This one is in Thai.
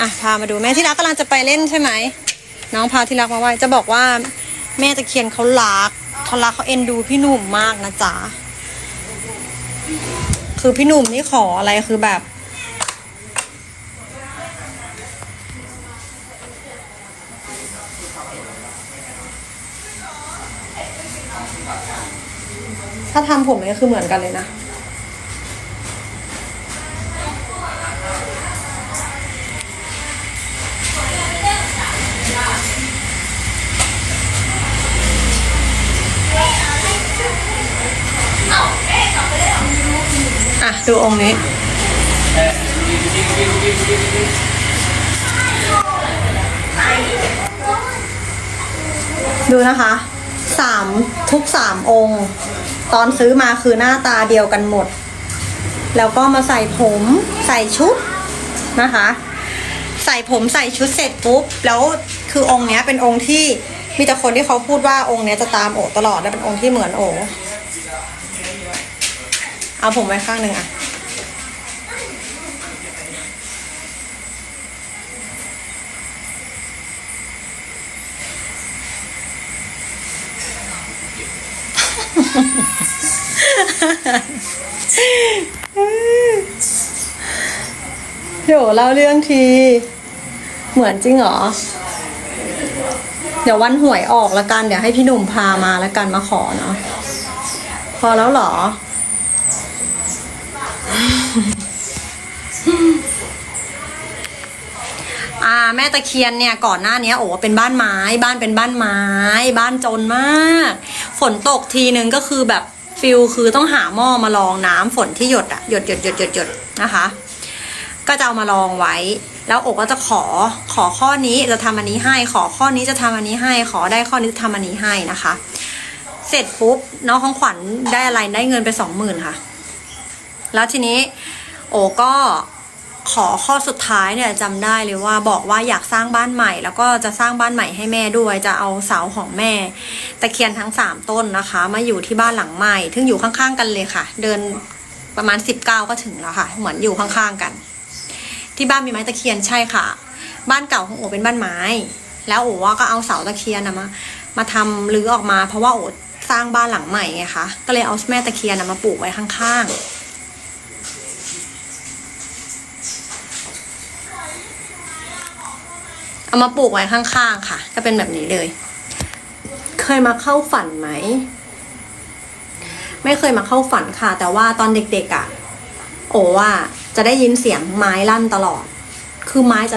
อะพามาดูแม่ที่รักกำลังจะไปเล่นใช่ไหมน้องพาที่รักมาไหว้จะบอกว่าแม่ตะเคียนเขารักเขารักเขาเอ็นดูพี่หนุ่มมากนะจ๊ะคือพี่หนุ่มนี่ขออะไรคือแบบ ถ้าทำผมเนี่ยคือเหมือนกันเลยนะ ดูองค์นี้ ดูนะคะสามทุกสามองค์ ตอนซื้อมาคือหน้าตาเดียวกันหมด แล้วก็มาใส่ผมใส่ชุดนะคะ ใส่ผมใส่ชุดเสร็จปุ๊บ แล้วคือองค์เนี้ยเป็นองค์ที่มีแต่คนที่เขาพูดว่าองค์เนี้ยจะตามโอตลอดและเป็นองค์ที่เหมือนโอเอาผมไว้ข้างหนึ่งอะ พี่โอเล่าเรื่องที เหมือนจริงเหรอ เดี๋ยววันหวยออกละกัน เดี๋ยวให้พี่หนุ่มพามาละกันมาขอเนาะพอแล้วเหรอ อ่า แม่ตะเคียนเนี่ยก่อนหน้านี้โอ้เป็นบ้านไม้ บ้านเป็นบ้านไม้ บ้านจนมาก ฝนตกทีนึงก็คือแบบฟิลคือต้องหาหม้อมาลองน้ำฝนที่หยดอะหยดหยดหยดหยดหยดนะคะ ก็จะเอามาลองไว้ แล้วโอกก็จะขอขอข้อนี้จะทำอันนี้ให้ ขอข้อนี้จะทำอันนี้ให้ ขอได้ข้อนี้จะทำอันนี้ให้นะคะ เสร็จปุ๊บน้องของขวัญได้อะไรได้เงินไปสองหมื่นค่ะ แล้วทีนี้ โอก็ ขอข้อสุดท้ายเนี่ยจำได้เลยว่าบอกว่าอยากสร้างบ้านใหม่ แล้วก็จะสร้างบ้านใหม่ให้แม่ด้วย จะเอาเสาของแม่ตะเคียนทั้งสามต้นนะคะ มาอยู่ที่บ้านหลังใหม่ซึ่งอยู่ข้างๆกันเลยค่ะ เดินประมาณสิบเก้าก็ถึงแล้วค่ะ เหมือนอยู่ข้างๆกัน ที่บ้านมีไม้ตะเคียนใช่ค่ะ บ้านเก่าของโอเป็นบ้านไม้ แล้วโอว่าก็เอาเสาตะเคียนมามาทำรื้อออกมา เพราะว่าโอสร้างบ้านหลังใหม่ไงคะก็เลยเอาแม่ตะเคียนมาปลูกไว้ข้างๆ เอามาปลูกไว้ข้างๆค่ะ ก็เป็นแบบนี้เลย เคยมาเข้าฝันไหม ไม่เคยมาเข้าฝันค่ะ แต่ว่าตอนเด็กๆอะ่ะ โอ้ว่าจะได้ยินเสียงไม้ลั่นตลอด คือไม้จะ